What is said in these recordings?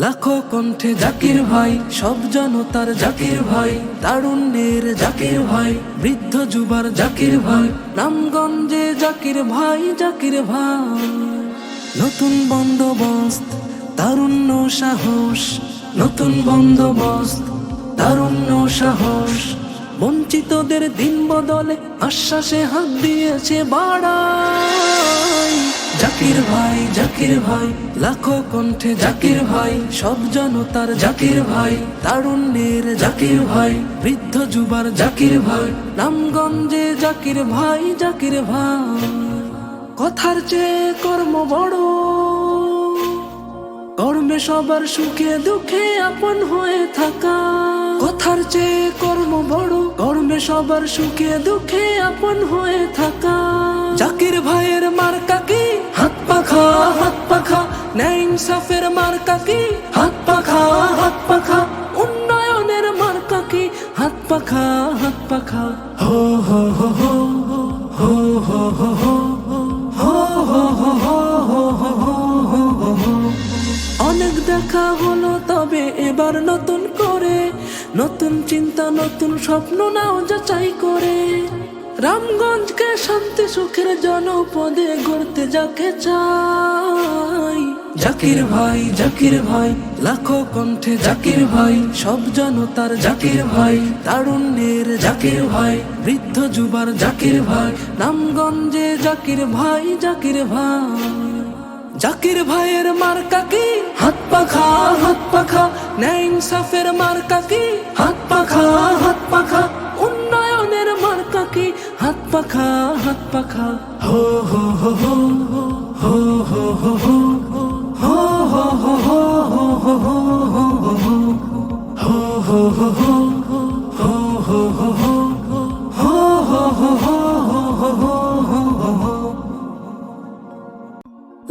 লাখো কণ্ঠে জাকির ভাই, সব জনতার জাকির ভাই, তারুণ্যের জাকির ভাই, বৃদ্ধ যুবার জাকির ভাই রামগঞ্জে জাকির ভাই জাকির ভাই। নতুন বন্দোবস্ত, তারুণ্য সাহস, নতুন বন্দোবস্ত, তারুণ্য সাহস। বঞ্চিতদের দিন বদলে আশ্বাসে হাত দিয়েছে বাড়াই। জাকির ভাই জাকির ভাই, লাখো কণ্ঠে জাকির ভাই, সব জনতার জাকির ভাই, তারুণ্যের জাকির ভাই, বৃদ্ধ যুবার জাকির ভাই নামগঞ্জে জাকির ভাই জাকির ভাই। কথার চেয়ে কর্ম বড়। কর্মে সবার সুখে দুঃখে আপন হয়ে থাকা। কথার চেয়ে কর্ম বড় কর্মে সবার সুখে দুঃখে আপন হয়ে থাকা জাকির ভাইয়ের মার্কা কি হাত পাখা হাত পাখা ন্যায় ইনসাফের মার্কা কি হাত পাখা হাত পাখা উন্নয়নের মার্কা কি হাত পাখা হাত পাখা হো হো হো হো হো হো হো হো অনেক দেখা হলো তবে এবার নতুন নতুন চিন্তা নতুন স্বপ্ন নাও যাচাই করে। রামগঞ্জকে শান্তি সুখের জনপদে গড়তে যাকে চাই। জাকির ভাই জাকির ভাই লাখো কণ্ঠে জাকির ভাই। সব জনতার জাকির ভাই। তারুণ্যের জাকির ভাই বৃদ্ধ যুবার জাকির ভাই। রামগঞ্জে জাকির ভাই জাকির ভাই। জাকির ভাইয়ের মার্কা কি হাত পাখা হাত পাখা ন্যায় ইনসাফের মার্কা কি হাত পাখা হাত পাখা উন্নয়নের মার্কা কি হাত পাখা হাত পাখা হো হো হো হো হো হো হো হো হো হো হো হো হো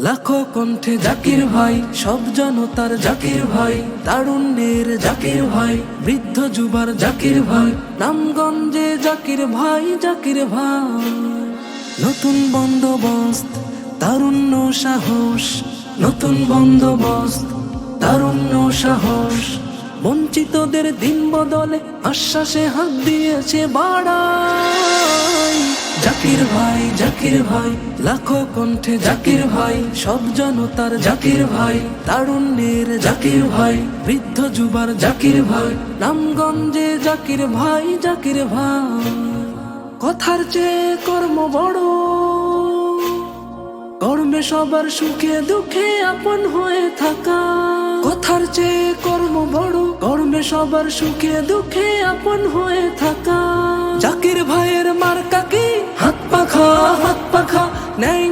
লাখো কণ্ঠে জাকির ভাই, সব জনতার জাকির ভাই, তারুণ্যের জাকির ভাই, বৃদ্ধ যুবার জাকির ভাই নামগঞ্জে জাকির ভাই জাকির ভাই। নতুন বন্দোবস্ত, তারুণ্য সাহস, নতুন বন্দোবস্ত, তারুণ্য সাহস। বঞ্চিতদের দিন বদলে আশ্বাসে হাত দিয়েছে বাড়াই। জাকির ভাই জাকির ভাই, লাখো কণ্ঠে জাকির ভাই, সব জনতার জাকির ভাই, তারুণ্যের জাকির ভাই, বৃদ্ধ যুবার জাকির ভাই নামগঞ্জে জাকির ভাই জাকির ভাই। কথার চেয়ে কর্ম বড়। কর্মে সবার সুখে দুঃখে আপন হয়ে থাকা। কথার চেয়ে কর্ম বড়। কর্মে সবার সুখে দুঃখে আপন হয়ে থাকা। জাকির ভাইয়ের মার্কা কি?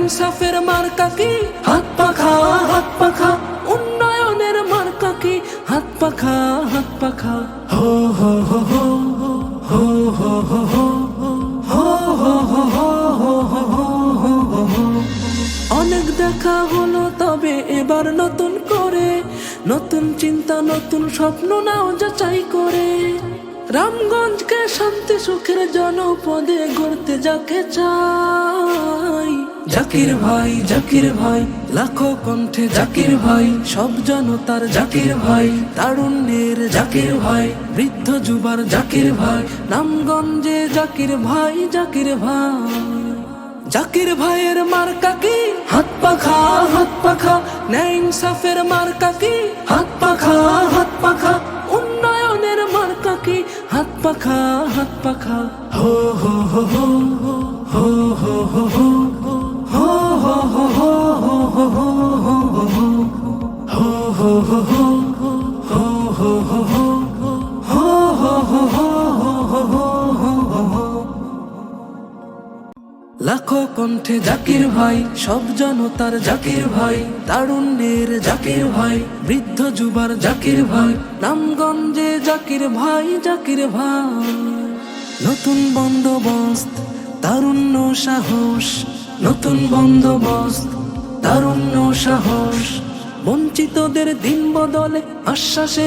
ইনসাফের মার্কা কি হাত পাখা হাত পাখা উন্নয়নের মার্কা কি হাত পাখা হাত পাখা হো হো হো হো হো হো হো হো অনেক দেখা হলো তবে এবার নতুন করে নতুন চিন্তা নতুন স্বপ্ন নাও যাচাই করে রামগঞ্জকে শান্তি সুখের জনপদে গড়তে যাকে চাই। জাকির ভাই জাকির ভাই, লাখো কণ্ঠে জাকির ভাই, সব জনতার জাকির ভাই, তারুণ্যের জাকির ভাই, বৃদ্ধ যুবার জাকির ভাই, নামগঞ্জে জাকির ভাই জাকির ভাই। জাকির ভাইয়ের মার্কা কি? হাত পাখা হাত পাখা, ন্যায় ইনসাফের মার্কা কি? হাত পাখা হাত পাখা পাখা হাত পাখা হো হো হো হো হো হো হো হো লাখো কণ্ঠে জাকির ভাই, সব জনতার জাকির ভাই, তারুণ্যের জাকির ভাই, বৃদ্ধ যুবার জাকির ভাই নামগঞ্জে জাকির ভাই জাকির ভাই। নতুন বন্দোবস্ত, তারুণ্য সাহস, নতুন বন্দোবস্ত, তারুণ্য সাহস। বঞ্চিতদের দিন বদলে আশ্বাসে